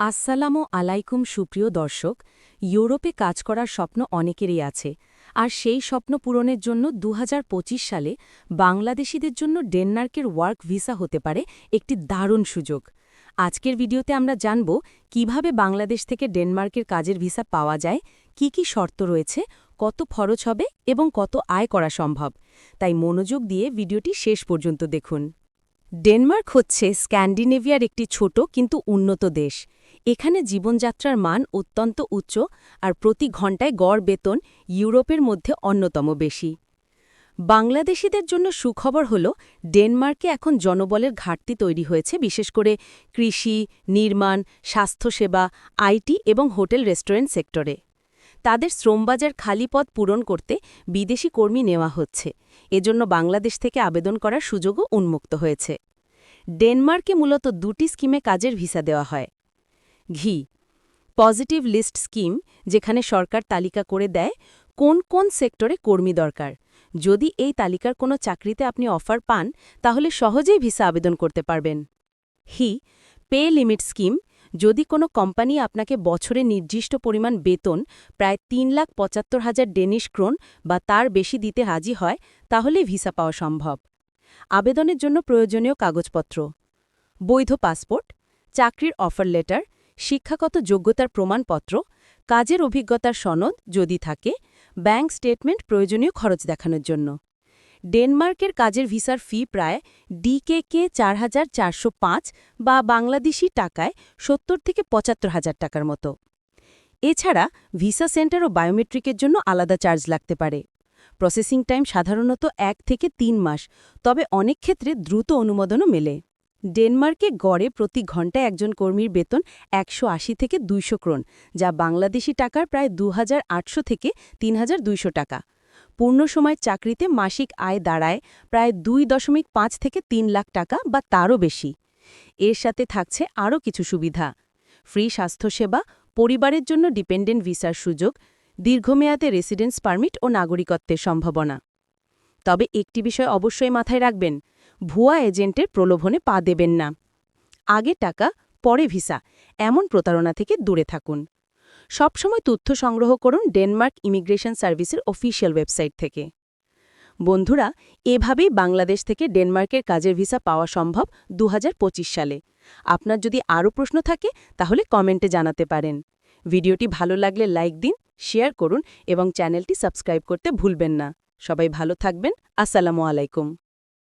আসসালামু আলাইকুম সুপ্রিয় দর্শক, ইউরোপে কাজ করার স্বপ্ন অনেকেরই আছে, আর সেই স্বপ্ন পূরণের জন্য দু হাজার পঁচিশ সালে বাংলাদেশিদের জন্য ডেনমার্কের ওয়ার্ক ভিসা হতে পারে একটি দারুণ সুযোগ। আজকের ভিডিওতে আমরা জানব কীভাবে বাংলাদেশ থেকে ডেনমার্কের কাজের ভিসা পাওয়া যায়, কি কি শর্ত রয়েছে, কত খরচ হবে এবং কত আয় করা সম্ভব। তাই মনোযোগ দিয়ে ভিডিওটি শেষ পর্যন্ত দেখুন। ডেনমার্ক হচ্ছে স্ক্যান্ডিনেভিয়ার একটি ছোট কিন্তু উন্নত দেশ। এখানে জীবনযাত্রার মান অত্যন্ত উচ্চ আর প্রতি ঘণ্টায় গড় বেতন ইউরোপের মধ্যে অন্যতম বেশি। বাংলাদেশিদের জন্য সুখবর হল, ডেনমার্কে এখন জনবলের ঘাটতি তৈরি হয়েছে, বিশেষ করে কৃষি, নির্মাণ, স্বাস্থ্যসেবা, আইটি এবং হোটেল রেস্টুরেন্ট সেক্টরে। তাদের শ্রমবাজার খালি পদ পূরণ করতে বিদেশি কর্মী নেওয়া হচ্ছে। এজন্য বাংলাদেশ থেকে আবেদন করার সুযোগও উন্মুক্ত হয়েছে। ডেনমার্কে মূলত দুটি স্কিমে কাজের ভিসা দেওয়া হয়। ঘি। পজিটিভ লিস্ট স্কিম যেখানে সরকার তালিকা করে দেয় কোন কোন সেক্টরে কর্মী দরকার। যদি এই তালিকার কোনো চাকরিতে আপনি অফার পান, তাহলে সহজেই ভিসা আবেদন করতে পারবেন। হি পে লিমিট স্কিম যদি কোনো কোম্পানি আপনাকে বছরে নির্দিষ্ট পরিমাণ বেতন, প্রায় তিন লাখ পঁচাত্তর হাজার ডেনিশ ক্রোন বা তার বেশি দিতে হাজি হয়, তাহলে ভিসা পাওয়া সম্ভব। আবেদনের জন্য প্রয়োজনীয় কাগজপত্র। বৈধ পাসপোর্ট চাকরির অফার লেটার শিক্ষাগত যোগ্যতার প্রমাণপত্র, কাজের অভিজ্ঞতার সনদ যদি থাকে, ব্যাংক স্টেটমেন্ট প্রয়োজনীয় খরচ দেখানোর জন্য। ডেনমার্কের কাজের ভিসার ফি প্রায় ডিকেকে চার হাজার চারশো পাঁচ বা বাংলাদেশি টাকায় সত্তর থেকে পঁচাত্তর হাজার টাকার মতো। এছাড়া ভিসা সেন্টার ও বায়োমেট্রিকের জন্য আলাদা চার্জ লাগতে পারে। প্রসেসিং টাইম সাধারণত এক থেকে তিন মাস, তবে অনেক ক্ষেত্রে দ্রুত অনুমোদনও মেলে। ডেনমার্কে গড়ে প্রতি ঘণ্টায় একজন কর্মীর বেতন একশো আশি থেকে দুইশো ক্রোন, যা বাংলাদেশি টাকার প্রায় দু হাজার আটশো থেকে তিন হাজার দুইশো টাকা। পূর্ণ সময়ের চাকরিতে মাসিক আয় দাঁড়ায় প্রায় দুই দশমিক পাঁচ থেকে তিন লাখ টাকা বা তারও বেশি। এর সাথে থাকছে আরও কিছু সুবিধা। ফ্রি স্বাস্থ্যসেবা, পরিবারের জন্য ডিপেন্ডেন্ট ভিসার সুযোগ, দীর্ঘমেয়াদে রেসিডেন্স পারমিট ও নাগরিকত্বের সম্ভাবনা। তবে একটি বিষয় অবশ্যই মাথায় রাখবেন ভুয়া এজেন্টের প্রলোভনে পা দেবেন না। আগে টাকা, পরে ভিসা, এমন প্রতারণা থেকে দূরে থাকুন। সবসময় তথ্য সংগ্রহ করুন ডেনমার্ক ইমিগ্রেশন সার্ভিসের অফিসিয়াল ওয়েবসাইট থেকে। বন্ধুরা, এভাবেই বাংলাদেশ থেকে ডেনমার্কের কাজের ভিসা পাওয়া সম্ভব দু হাজার পঁচিশ সালে। আপনার যদি আরও প্রশ্ন থাকে, তাহলে কমেন্টে জানাতে পারেন। ভিডিওটি ভালো লাগলে লাইক দিন, শেয়ার করুন এবং চ্যানেলটি সাবস্ক্রাইব করতে ভুলবেন না। সবাই ভালো থাকবেন। আসসালামু আলাইকুম।